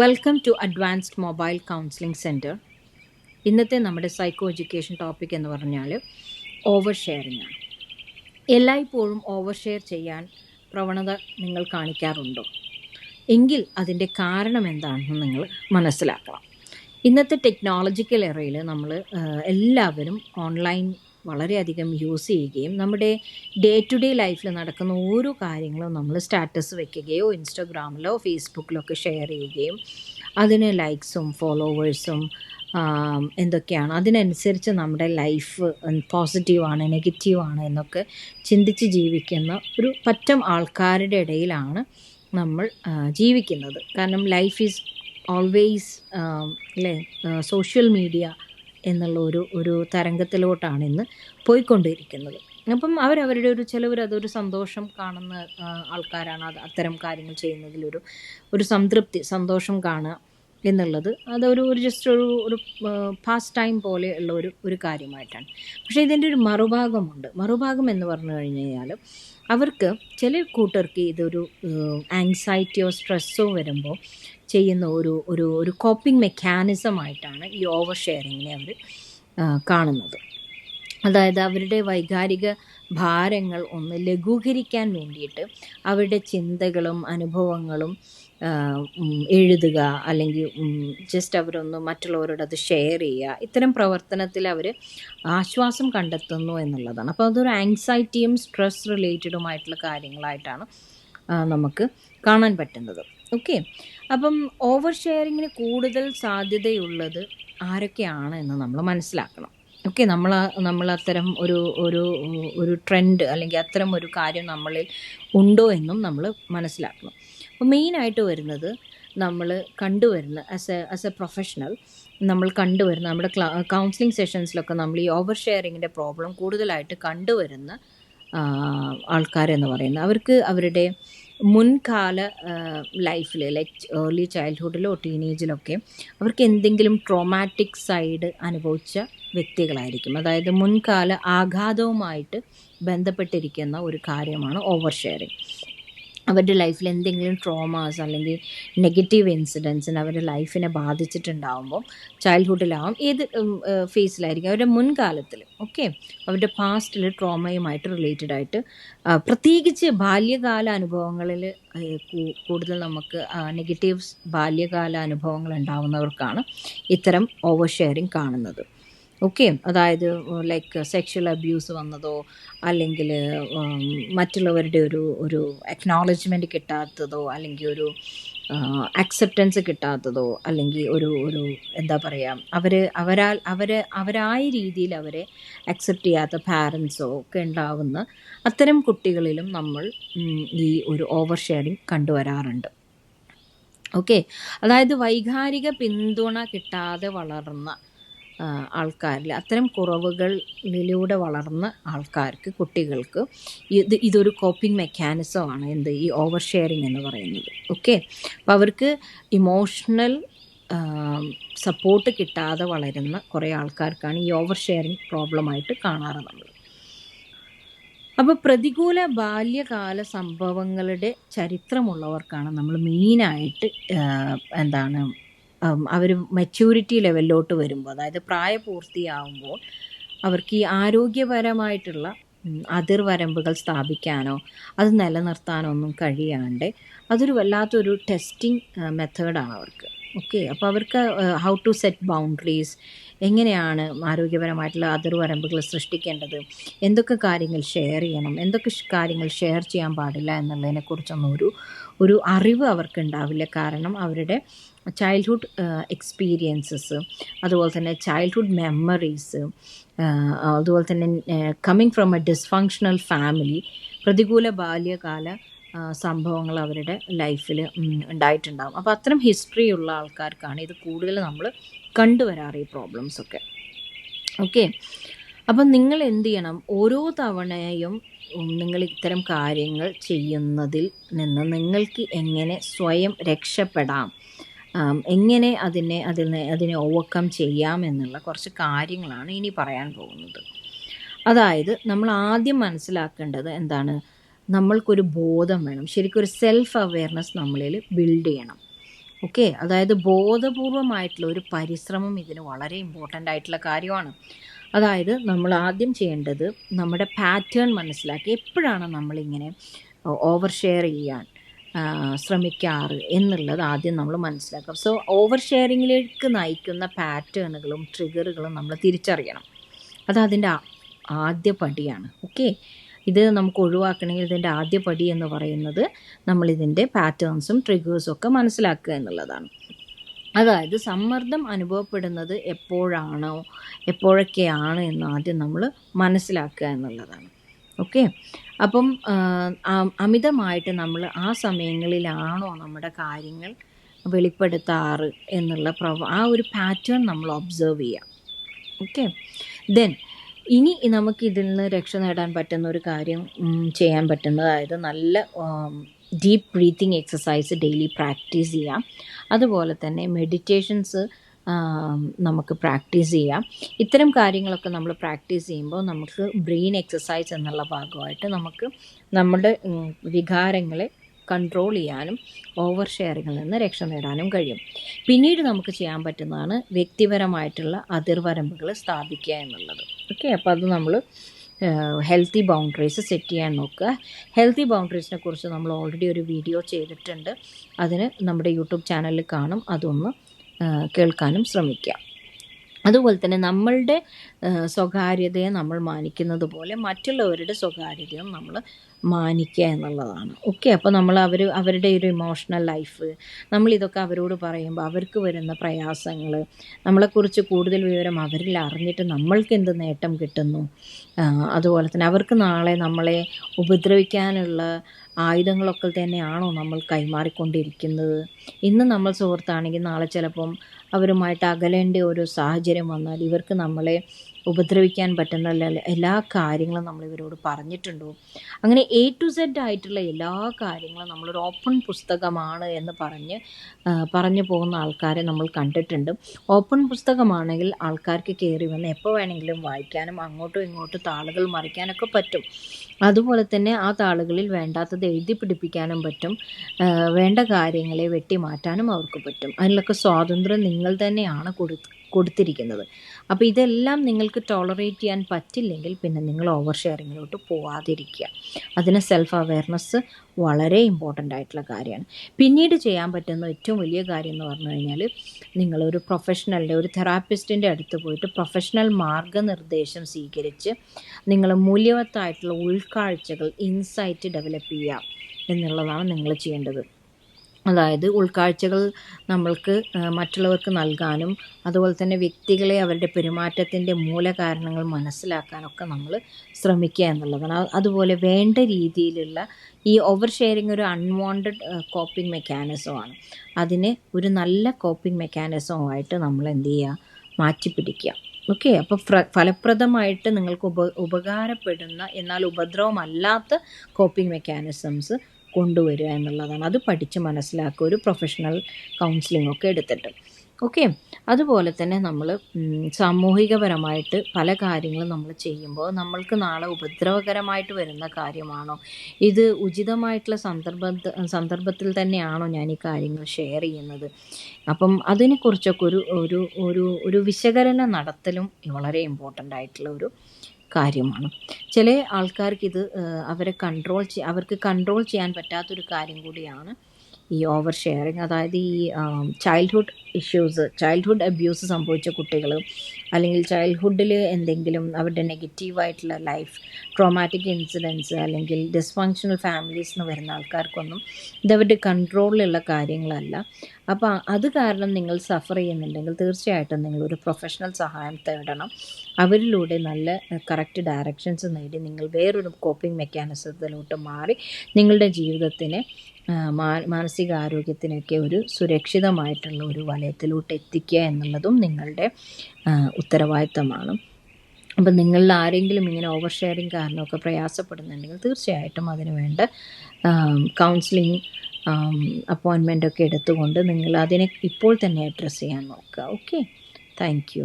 Welcome to advanced mobile counselling centre ഇന്നത്തെ നമ്മുടെ psycho education topic എന്ന് പറഞ്ഞാൽ ഓവർ ഷെയറിംഗ് ആണ്. എല്ലായ്പ്പോഴും ഓവർ ഷെയർ ചെയ്യാൻ പ്രവണത നിങ്ങൾ കാണിക്കാറുണ്ടോ? എങ്കിൽ അതിന്റെ കാരണം എന്താണെന്ന് നിങ്ങൾ മനസ്സിലാക്കണം. ഇന്നത്തെ ടെക്നോളജിക്കൽ എറയിൽ നമ്മൾ എല്ലാവരും ഓൺലൈൻ വളരെയധികം യൂസ് ചെയ്യുകയും നമ്മുടെ ഡേ ടു ഡേ ലൈഫിൽ നടക്കുന്ന ഓരോ കാര്യങ്ങളും നമ്മൾ സ്റ്റാറ്റസ് വെക്കുകയോ ഇൻസ്റ്റഗ്രാമിലോ ഫേസ്ബുക്കിലോ ഒക്കെ ഷെയർ ചെയ്യുകയും അതിന് ലൈക്സും ഫോളോവേഴ്സും എന്തൊക്കെയാണ് അതിനനുസരിച്ച് നമ്മുടെ ലൈഫ് പോസിറ്റീവാണ് നെഗറ്റീവാണ് എന്നൊക്കെ ചിന്തിച്ച് ജീവിക്കുന്ന ഒരു പറ്റം ആൾക്കാരുടെ ഇടയിലാണ് നമ്മൾ ജീവിക്കുന്നത്. കാരണം ലൈഫ് ഈസ് ഓൾവേസ് അല്ലേ സോഷ്യൽ മീഡിയ എന്നുള്ള ഒരു ഒരു തരംഗത്തിലോട്ടാണ് ഇന്ന് പോയിക്കൊണ്ടിരിക്കുന്നത്. അപ്പം അവരവരുടെ ഒരു ചിലവർ അതൊരു സന്തോഷം കാണുന്ന ആൾക്കാരാണ്. അത് അത്തരം കാര്യങ്ങൾ ചെയ്യുന്നതിലൊരു ഒരു സംതൃപ്തി സന്തോഷം കാണുക എന്നുള്ളത് അതൊരു ഒരു ജസ്റ്റ് ഒരു ഒരു ഫാസ്റ്റ് ടൈം പോലെ ഉള്ള ഒരു ഒരു കാര്യമായിട്ടാണ്. പക്ഷേ ഇതിന്റെ ഒരു മറുഭാഗമുണ്ട്. മറുഭാഗം എന്ന് പറഞ്ഞു കഴിഞ്ഞു കഴിഞ്ഞാൽ അവർക്ക് ചില കൂട്ടർക്ക് ഇതൊരു ആങ്സൈറ്റിയോ സ്ട്രെസ്സോ വരുമ്പോൾ ചെയ്യുന്ന ഒരു ഒരു ഒരു കോപ്പിംഗ് മെക്കാനിസമായിട്ടാണ് ഈ ഓവർ ഷെയറിങ്ങിനെ അവർ കാണുന്നത്. അതായത് അവരുടെ വൈകാരിക ഭാരങ്ങൾ ഒന്ന് ലഘൂകരിക്കാൻ വേണ്ടിയിട്ട് അവരുടെ ചിന്തകളും അനുഭവങ്ങളും എഴുതുക അല്ലെങ്കിൽ ജസ്റ്റ് അവരൊന്ന് മറ്റുള്ളവരോട് അത് ഷെയർ ചെയ്യുക. ഇത്തരം പ്രവർത്തനത്തിൽ അവർ ആശ്വാസം കണ്ടെത്തുന്നു എന്നുള്ളതാണ്. അപ്പോൾ അതൊരു ആങ്സൈറ്റിയും സ്ട്രെസ് റിലേറ്റഡുമായിട്ടുള്ള കാര്യങ്ങളായിട്ടാണ് നമുക്ക് കാണാൻ പറ്റുന്നത്. ഓക്കെ അപ്പം ഓവർ ഷെയറിങ്ങിന് കൂടുതൽ സാധ്യതയുള്ളത് ആരൊക്കെയാണ് എന്ന് നമ്മൾ മനസ്സിലാക്കണം. ഓക്കെ നമ്മൾ നമ്മൾ അത്തരം ഒരു ഒരു ഒരു ട്രെൻഡ് അല്ലെങ്കിൽ അത്തരം ഒരു കാര്യം നമ്മളിൽ ഉണ്ടോ എന്നും നമ്മൾ മനസ്സിലാക്കണം. അപ്പോൾ മെയിനായിട്ട് വരുന്നത് നമ്മൾ കണ്ടുവരുന്ന as a as a professional നമ്മൾ കണ്ടുവരുന്ന നമ്മുടെ ക്ലാ കൗൺസിലിംഗ് സെഷൻസിലൊക്കെ നമ്മൾ ഈ ഓവർ ഷെയറിങ്ങിന്റെ പ്രോബ്ലം കൂടുതലായിട്ട് കണ്ടുവരുന്ന ആൾക്കാരെന്ന് പറയുന്നത്. അവർക്ക് അവരുടെ മുൻകാല ലൈഫിൽ ലൈക്ക് ഏർലി ചൈൽഡ്ഹുഡിലോ ടീനേജിലൊക്കെ അവർക്ക് എന്തെങ്കിലും ട്രോമാറ്റിക് സൈഡ് അനുഭവിച്ച വ്യക്തികളായിരിക്കും. അതായത് മുൻകാല ആഘാതവുമായിട്ട് ബന്ധപ്പെട്ടിരിക്കുന്ന ഒരു കാര്യമാണ് ഓവർ ഷെയറിങ് അവരുടെ ലൈഫിൽ എന്തെങ്കിലും ട്രോമാസ് അല്ലെങ്കിൽ നെഗറ്റീവ് ഇൻസിഡൻസിന് അവരുടെ ലൈഫിനെ ബാധിച്ചിട്ടുണ്ടാകുമ്പോൾ ചൈൽഡ്ഹുഡിലാവും. ഏത് ഫേസിലായിരിക്കും? അവരുടെ മുൻകാലത്തിൽ ഓക്കെ? അവരുടെ പാസ്റ്റിൽ ട്രോമയുമായിട്ട് റിലേറ്റഡ് ആയിട്ട് പ്രത്യേകിച്ച് ബാല്യകാല അനുഭവങ്ങളിൽ കൂടുതൽ നമുക്ക് നെഗറ്റീവ്സ് ബാല്യകാല അനുഭവങ്ങൾ ഉണ്ടാവുന്നവർക്കാണ് ഇത്തരം ഓവർ ഷെയറിങ് കാണുന്നത്. ഓക്കെ അതായത് ലൈക്ക് സെക്ഷൽ അബ്യൂസ് വന്നതോ അല്ലെങ്കിൽ മറ്റുള്ളവരുടെ ഒരു ഒരു അക്നോളജ്മെന്റ് കിട്ടാത്തതോ അല്ലെങ്കിൽ ഒരു അക്സെപ്റ്റൻസ് കിട്ടാത്തതോ അല്ലെങ്കിൽ ഒരു ഒരു എന്താ പറയുക അവർ അവരാൽ അവർ അവരായ രീതിയിൽ അവരെ അക്സെപ്റ്റ് ചെയ്യാത്ത പാരൻസോ ഒക്കെ ഉണ്ടാവുന്ന അത്തരം കുട്ടികളിലും നമ്മൾ ഈ ഒരു ഓവർ ഷെയറിങ് കണ്ടുവരാറുണ്ട്. ഓക്കെ അതായത് വൈകാരിക പിന്തുണ കിട്ടാതെ വളർന്ന ആൾക്കാരിൽ അത്തരം കുറവുകളിലൂടെ വളർന്ന ആൾക്കാർക്ക് കുട്ടികൾക്ക് ഇത് ഇതൊരു കോപ്പിംഗ് മെക്കാനിസമാണ് എന്ത്? ഈ ഓവർ ഷെയറിങ് എന്ന് പറയുന്നത്. ഓക്കെ അപ്പോൾ അവർക്ക് ഇമോഷണൽ സപ്പോർട്ട് കിട്ടാതെ വളരുന്ന കുറേ ആൾക്കാർക്കാണ് ഈ ഓവർ ഷെയറിങ് പ്രോബ്ലമായിട്ട് കാണാറ് നമ്മൾ അപ്പോൾ പ്രതികൂല ബാല്യകാല സംഭവങ്ങളുടെ ചരിത്രമുള്ളവർക്കാണ് നമ്മൾ മെയിനായിട്ട് എന്താണ് അവർ മെച്യൂരിറ്റി ലെവലിലോട്ട് വരുമ്പോൾ അതായത് പ്രായപൂർത്തിയാവുമ്പോൾ അവർക്ക് ഈ ആരോഗ്യപരമായിട്ടുള്ള അതിർവരമ്പുകൾ സ്ഥാപിക്കാനോ അത് നിലനിർത്താനോ ഒന്നും കഴിയാണ്ട് അതൊരു വല്ലാത്തൊരു ടെസ്റ്റിംഗ് മെത്തേഡാണ് അവർക്ക്. ഓക്കെ അപ്പോൾ അവർക്ക് ഹൗ ടു സെറ്റ് ബൗണ്ടറീസ് എങ്ങനെയാണ് ആരോഗ്യപരമായിട്ടുള്ള അതിർവരമ്പുകൾ സൃഷ്ടിക്കേണ്ടത് എന്തൊക്കെ കാര്യങ്ങൾ ഷെയർ ചെയ്യണം എന്തൊക്കെ കാര്യങ്ങൾ ഷെയർ ചെയ്യാൻ പാടില്ല എന്നുള്ളതിനെക്കുറിച്ചൊന്നും ഒരു ഒരു അറിവ് അവർക്ക് ഉണ്ടാവില്ല. കാരണം അവരുടെ ചൈൽഡ്ഹുഡ് എക്സ്പീരിയൻസസ് അതുപോലെ തന്നെ ചൈൽഡ്ഹുഡ് മെമ്മറീസ് അതുപോലെ തന്നെ coming from a dysfunctional family പ്രതികൂല ബാല്യകാല ആ, സംഭവങ്ങൾ അവരുടെ ലൈഫിൽ ഉണ്ടായിട്ടുണ്ടാകും അപ്പോൾ അത്തരം ഹിസ്റ്ററി ഉള്ള ആൾക്കാർക്കാണ് ഇത് കൂടുതൽ നമ്മൾ കണ്ടുവരാറ് ഈ പ്രോബ്ലംസ് ഒക്കെ. ഓക്കെ അപ്പം നിങ്ങൾ എന്ത് ചെയ്യണം? ഓരോ തവണയും നിങ്ങൾ ഇത്തരം കാര്യങ്ങൾ ചെയ്യുന്നതിൽ നിന്ന് നിങ്ങൾക്ക് എങ്ങനെ സ്വയം രക്ഷപ്പെടാം? എങ്ങനെ അതിനെ അതിനെ അതിനെ ഓവർകം ചെയ്യാം എന്നുള്ള കുറച്ച് കാര്യങ്ങളാണ് ഇനി പറയാൻ പോകുന്നത്. അതായത് നമ്മൾ ആദ്യം മനസ്സിലാക്കേണ്ടത് എന്താണ്? നമ്മൾക്കൊരു ബോധം വേണം. ശരിക്കും ഒരു സെൽഫ് അവെയർനെസ് നമ്മളിൽ ബിൽഡ് ചെയ്യണം. ഓക്കെ അതായത് ബോധപൂർവമായിട്ടുള്ള ഒരു പരിശ്രമം ഇതിന് വളരെ ഇമ്പോർട്ടന്റ് ആയിട്ടുള്ള കാര്യമാണ്. അതായത് നമ്മൾ ആദ്യം ചെയ്യേണ്ടത് നമ്മുടെ പാറ്റേൺ മനസ്സിലാക്കി എപ്പോഴാണ് നമ്മളിങ്ങനെ ഓവർ ഷെയർ ചെയ്യാൻ ശ്രമിക്കാറ് എന്നുള്ളത് ആദ്യം നമ്മൾ മനസ്സിലാക്കാം സോ ഓവർ ഷെയറിങ്ങിലേക്ക് നയിക്കുന്ന പാറ്റേണുകളും ട്രിഗറുകളും നമ്മൾ തിരിച്ചറിയണം. അത് അതിന്റെ ആദ്യ പടിയാണ്. ഓക്കെ ഇത് നമുക്ക് ഒഴിവാക്കണമെങ്കിൽ ഇതിന്റെ ആദ്യ പടി എന്ന് പറയുന്നത് നമ്മളിതിന്റെ പാറ്റേൺസും ട്രിഗേഴ്സും ഒക്കെ മനസ്സിലാക്കുക എന്നുള്ളതാണ്. അതായത് സമ്മർദ്ദം അനുഭവപ്പെടുന്നത് എപ്പോഴാണോ എപ്പോഴൊക്കെയാണ് എന്ന് ആദ്യം നമ്മൾ മനസ്സിലാക്കുക എന്നുള്ളതാണ്. ഓക്കെ? അപ്പം അമിതമായിട്ട് നമ്മൾ ആ സമയങ്ങളിലാണോ നമ്മുടെ കാര്യങ്ങൾ വെളിപ്പെടുത്താറ് എന്നുള്ള പ്രവ ആ ഒരു പാറ്റേൺ നമ്മൾ ഒബ്സർവ് ചെയ്യാം. ഓക്കെ? ദെൻ ഇനി നമുക്ക് ഇതിൽ നിന്ന് രക്ഷ നേടാൻ പറ്റുന്ന ഒരു കാര്യം ചെയ്യാൻ പറ്റുന്നത് അതായത് നല്ല deep breathing exercise daily practice ചെയ്യാം. അതുപോലെ തന്നെ മെഡിറ്റേഷൻസ് നമുക്ക് പ്രാക്ടീസ് ചെയ്യാം. ഇത്തരം കാര്യങ്ങളൊക്കെ നമ്മൾ പ്രാക്ടീസ് ചെയ്യുമ്പോൾ നമുക്ക് ബ്രെയിൻ എക്സസൈസ് എന്നുള്ള ഭാഗമായിട്ട് നമുക്ക് നമ്മുടെ വികാരങ്ങളെ കൺട്രോൾ ചെയ്യാനും ഓവർ ഷെയറിങ്ങിൽ നിന്ന് രക്ഷ നേടാനും കഴിയും. പിന്നീട് നമുക്ക് ചെയ്യാൻ പറ്റുന്നതാണ് വ്യക്തിപരമായിട്ടുള്ള അതിർവരമ്പുകൾ സ്ഥാപിക്കുക എന്നുള്ളത്. ഓക്കെ അപ്പോൾ അത് നമ്മൾ ഹെൽത്തി ബൗണ്ടറീസ് സെറ്റ് ചെയ്യാൻ നോക്കുക. ഹെൽത്തി ബൗണ്ടറീസിനെ കുറിച്ച് നമ്മൾ ഓൾറെഡി ഒരു വീഡിയോ ചെയ്തിട്ടുണ്ട്. അതിന് നമ്മുടെ യൂട്യൂബ് ചാനലിൽ കാണും. അതൊന്ന് കേൾക്കാനും ശ്രമിക്കുക അതുപോലെ തന്നെ നമ്മളുടെ സ്വകാര്യതയെ നമ്മൾ മാനിക്കുന്നത് പോലെ മറ്റുള്ളവരുടെ സ്വകാര്യതയും നമ്മൾ മാനിക്കുക എന്നുള്ളതാണ്. ഓക്കെ അപ്പോൾ നമ്മൾ അവർ അവരുടെ ഒരു ഇമോഷണൽ ലൈഫ് നമ്മളിതൊക്കെ അവരോട് പറയുമ്പോൾ അവർക്ക് വരുന്ന പ്രയാസങ്ങൾ നമ്മളെക്കുറിച്ച് കൂടുതൽ വിവരം അവരിൽ അറിഞ്ഞിട്ട് നമ്മൾക്ക് എന്ത് നേട്ടം കിട്ടുന്നു? അതുപോലെ തന്നെ അവർക്ക് നാളെ നമ്മളെ ഉപദ്രവിക്കാനുള്ള ആയുധങ്ങളൊക്കെ തന്നെയാണോ നമ്മൾ കൈമാറിക്കൊണ്ടിരിക്കുന്നത്? ഇന്ന് നമ്മൾ സുഹൃത്താണെങ്കിൽ നാളെ ചിലപ്പം അവരുമായിട്ട് അകലേണ്ട ഒരു സാഹചര്യം വന്നാൽ ഇവർക്ക് നമ്മളെ ഉപദ്രവിക്കാൻ പറ്റുന്ന എല്ലാ- കാര്യങ്ങളും നമ്മൾ ഇവരോട് പറഞ്ഞിട്ടുണ്ടോ? അങ്ങനെ എ ടു സെഡ് ആയിട്ടുള്ള എല്ലാ കാര്യങ്ങളും നമ്മളൊരു ഓപ്പൺ പുസ്തകമാണ് എന്ന് പറഞ്ഞ് പറഞ്ഞു പോകുന്ന ആൾക്കാരെ നമ്മൾ കണ്ടിട്ടുണ്ട്. ഓപ്പൺ പുസ്തകമാണെങ്കിൽ ആൾക്കാർക്ക് കയറി വന്ന് എപ്പോൾ വേണമെങ്കിലും വായിക്കാനും അങ്ങോട്ടും ഇങ്ങോട്ടും താളുകൾ മറിക്കാനൊക്കെ പറ്റും. അതുപോലെ തന്നെ ആ താളുകളിൽ വേണ്ടാത്തത് എഴുതി പിടിപ്പിക്കാനും പറ്റും. വേണ്ട കാര്യങ്ങളെ വെട്ടിമാറ്റാനും അവർക്ക് പറ്റും. അതിലൊക്കെ സ്വാതന്ത്ര്യം നിങ്ങൾ തന്നെയാണ് കൊടു കൊടുത്തിരിക്കുന്നത്. അപ്പോൾ ഇതെല്ലാം നിങ്ങൾക്ക് ടോളറേറ്റ് ചെയ്യാൻ പറ്റില്ലെങ്കിൽ പിന്നെ നിങ്ങൾ ഓവർ ഷെയറിങ്ങിലോട്ട് പോവാതിരിക്കുക. അതിന് സെൽഫ് അവെയർനെസ് വളരെ ഇമ്പോർട്ടന്റ് ആയിട്ടുള്ള കാര്യമാണ്. പിന്നീട് ചെയ്യാൻ പറ്റുന്ന ഏറ്റവും വലിയ കാര്യം എന്ന് പറഞ്ഞു കഴിഞ്ഞാൽ നിങ്ങളൊരു പ്രൊഫഷണലിന്റെ ഒരു തെറാപ്പിസ്റ്റിന്റെ അടുത്ത് പോയിട്ട് പ്രൊഫഷണൽ മാർഗനിർദ്ദേശം സ്വീകരിച്ച് നിങ്ങൾ മൂല്യവത്തായിട്ടുള്ള ഉൾക്കാഴ്ചകൾ ഇൻസൈറ്റ് ഡെവലപ്പ് ചെയ്യുക എന്നുള്ളതാണ് നിങ്ങൾ ചെയ്യേണ്ടത്. അതായത് ഉൾക്കാഴ്ചകൾ നമ്മൾക്ക് മറ്റുള്ളവർക്ക് നൽകാനും അതുപോലെ തന്നെ വ്യക്തികളെ അവരുടെ പെരുമാറ്റത്തിന്റെ മൂലകാരണങ്ങൾ മനസ്സിലാക്കാനൊക്കെ നമ്മൾ ശ്രമിക്കുക എന്നുള്ളതാണ്. അതുപോലെ വേണ്ട രീതിയിലുള്ള ഈ ഓവർ ഷെയറിങ് ഒരു അൺവാണ്ടഡ് കോപ്പിംഗ് മെക്കാനിസമാണ് അതിനെ ഒരു നല്ല കോപ്പിംഗ് മെക്കാനിസമായിട്ട് നമ്മൾ എന്ത് ചെയ്യുക? മാറ്റിപ്പിടിക്കുക. ഓക്കെ? അപ്പോൾ ഫലപ്രദമായിട്ട് നിങ്ങൾക്ക് ഉപ ഉപകാരപ്പെടുന്ന എന്നാൽ ഉപദ്രവമല്ലാത്ത കോപ്പിംഗ് മെക്കാനിസംസ് കൊണ്ടുവരിക എന്നുള്ളതാണ്. അത് പഠിച്ച് മനസ്സിലാക്കുക ഒരു പ്രൊഫഷണൽ കൗൺസിലിംഗ് ഒക്കെ എടുത്തിട്ട്. ഓക്കെ അതുപോലെ തന്നെ നമ്മൾ സാമൂഹികപരമായിട്ട് പല കാര്യങ്ങളും നമ്മൾ ചെയ്യുമ്പോൾ നമ്മൾക്ക് നാളെ ഉപദ്രവകരമായിട്ട് വരുന്ന കാര്യമാണോ? ഇത് ഉചിതമായിട്ടുള്ള സന്ദർഭ സന്ദർഭത്തിൽ തന്നെയാണോ ഞാൻ ഈ കാര്യങ്ങൾ ഷെയർ ചെയ്യുന്നത്? അപ്പം അതിനെക്കുറിച്ചൊക്കെ ഒരു ഒരു ഒരു ഒരു വിശകലനം നടത്തലും വളരെ ഇമ്പോർട്ടന്റ് ആയിട്ടുള്ള ഒരു കാര്യമാണ്. ചില ആൾക്കാർക്ക് ഇത് അവരെ കൺട്രോൾ അവർക്ക് കൺട്രോൾ ചെയ്യാൻ പറ്റാത്തൊരു കാര്യം കൂടിയാണ് ഈ ഓവർ ഷെയറിങ് അതായത് ഈ ചൈൽഡ്ഹുഡ് ഇഷ്യൂസ് ചൈൽഡ്ഹുഡ് അബ്യൂസ് സംഭവിച്ച കുട്ടികൾ അല്ലെങ്കിൽ ചൈൽഡ്ഹുഡിൽ എന്തെങ്കിലും അവരുടെ നെഗറ്റീവായിട്ടുള്ള ലൈഫ് ട്രോമാറ്റിക് ഇൻസിഡൻസ് അല്ലെങ്കിൽ ഡിസ്ഫങ്ഷണൽ ഫാമിലീസ് എന്ന് വരുന്ന ആൾക്കാർക്കൊന്നും ഇതവരുടെ കൺട്രോളിലുള്ള കാര്യങ്ങളല്ല. അപ്പോൾ അത് കാരണം നിങ്ങൾ സഫർ ചെയ്യുന്നുണ്ടെങ്കിൽ തീർച്ചയായിട്ടും നിങ്ങൾ ഒരു പ്രൊഫഷണൽ സഹായം തേടണം. അവരിലൂടെ നല്ല കറക്റ്റ് ഡയറക്ഷൻസ് നേടി നിങ്ങൾ വേറൊരു കോപ്പിംഗ് മെക്കാനിസത്തിലോട്ട് മാറി നിങ്ങളുടെ ജീവിതത്തിനെ മാനസികാരോഗ്യത്തിനൊക്കെ ഒരു സുരക്ഷിതമായിട്ടുള്ള ഒരു വലയത്തിലോട്ട് എത്തിക്കുക എന്നുള്ളതും നിങ്ങളുടെ ഉത്തരവാദിത്തമാണ്. അപ്പം നിങ്ങളിൽ ആരെങ്കിലും ഇങ്ങനെ ഓവർ ഷെയറിങ് കാരണമൊക്കെ പ്രയാസപ്പെടുന്നുണ്ടെങ്കിൽ തീർച്ചയായിട്ടും അതിന് വേണ്ട കൗൺസിലിംഗ് അപ്പോയിൻമെന്റ് ഒക്കെ എടുത്തുകൊണ്ട് നിങ്ങൾ അതിനെ ഇപ്പോൾ തന്നെ അഡ്രസ്സ് ചെയ്യാൻ നോക്കുക. Okay thank you